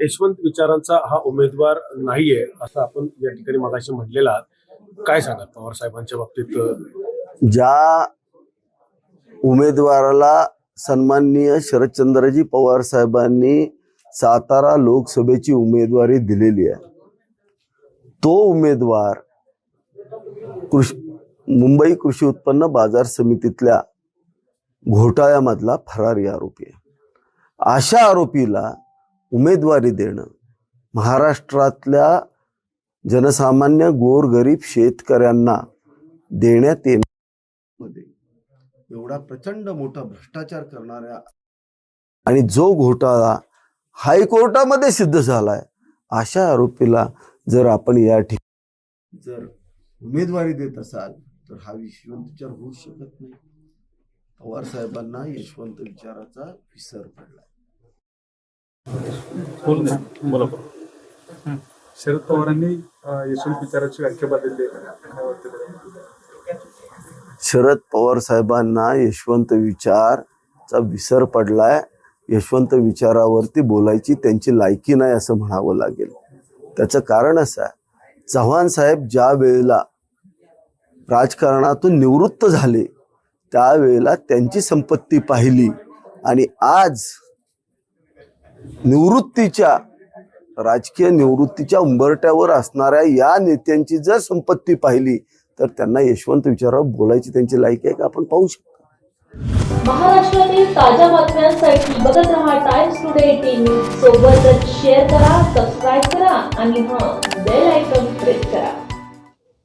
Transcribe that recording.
यशवंत विचारांचा हा उमेदवार नाहीये असं आपण या ठिकाणी मगाशी म्हटलेला आहात. काय सांगाल पवार साहेबांच्या बाबतीत? ज्या उमेदवाराला सन्माननीय शरदचंद्रजी पवार साहेबांनी सातारा लोकसभेची उमेदवारी दिलेली आहे. तो उमेदवार कृषी मुंबई कृषी उत्पन्न बाजार समितीतल्या घोटाळ्यामधला फरारी आरोपी आहे. अशा आरोपीला उमेदवारी देणं. महाराष्ट्रातल्या जनसामान्य गोरगरीब शेतकऱ्यांना देण्यात येण्यामध्ये एवढा प्रचंड मोठा भ्रष्टाचार करणाऱ्या आणि जो घोटाळा हायकोर्टामध्ये सिद्ध झालाय अशा आरोपीला जर आपण या ठिकाणी जर उमेदवारी देत असाल तर हा यशवंत विचार होऊ शकत नाही. पवार साहेबांना यशवंत विचाराचा विसर पडला. बोल. शरद पवारांनी यशवंत विचाराची व्याख्या बदलली? शरद पवार साहेबांना यशवंत विचारचा विसर पडलाय यशवंत विचारावरती बोलायची त्यांची लायकी नाही असं म्हणावं लागेल त्याचं कारण असं आहे चव्हाण साहेब ज्या वेळेला राजकारणातून निवृत्त झाले त्यावेळेला त्यांची संपत्ती पाहिली आणि आज निवृत्तीच्या राजकीय निवृत्तीच्या उंबरट्यावर असणाऱ्या या नेत्यांची जर संपत्ती पाहिली तर त्यांना यशवंत विचारावर बोलायची त्यांची लायकी आहे का आपण पाहू शकतो. महाराष्ट्रातील ताज्या बातम्यांसाठी बघत रहा टाइम्स टुडे टीव्ही सोबतच शेअर करा सबस्क्राईब करा आणि हां बेल